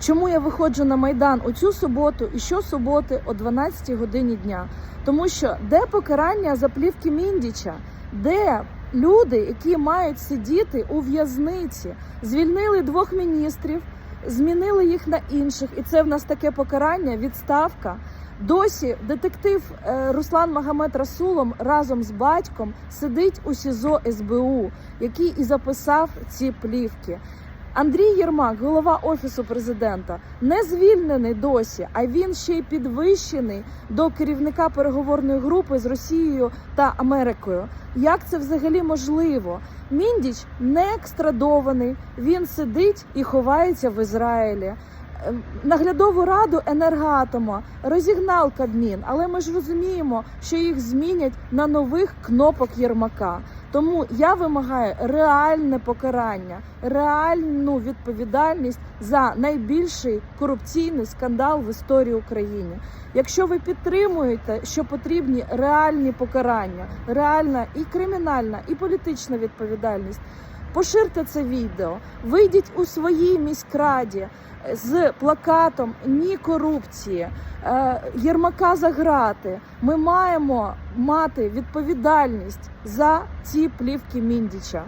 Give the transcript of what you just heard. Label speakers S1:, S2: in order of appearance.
S1: Чому я виходжу на майдан у цю суботу і щосуботи о 12 годині дня? Тому що де покарання за плівки Міндіча, де люди, які мають сидіти у в'язниці, звільнили двох міністрів, змінили їх на інших, і це в нас таке покарання, відставка. Досі детектив е, Руслан Магомед Расулом разом з батьком сидить у СІЗО СБУ, який і записав ці плівки. Андрій Єрмак, голова офісу президента, не звільнений досі, а він ще й підвищений до керівника переговорної групи з Росією та Америкою. Як це взагалі можливо? Міндіч не екстрадований, він сидить і ховається в Ізраїлі. Ем, Наглядову раду енергоатома розігнав Кабмін, але ми ж розуміємо, що їх змінять на нових кнопок Єрмака. Тому я вимагаю реальне покарання, реальну відповідальність за найбільший корупційний скандал в історії України. Якщо ви підтримуєте, що потрібні реальні покарання, реальна і кримінальна, і політична відповідальність. Поширте це відео, вийдіть у своїй міськраді з плакатом Ні корупції, е, Єрмака за грати. Ми маємо мати відповідальність за ці плівки Міндіча.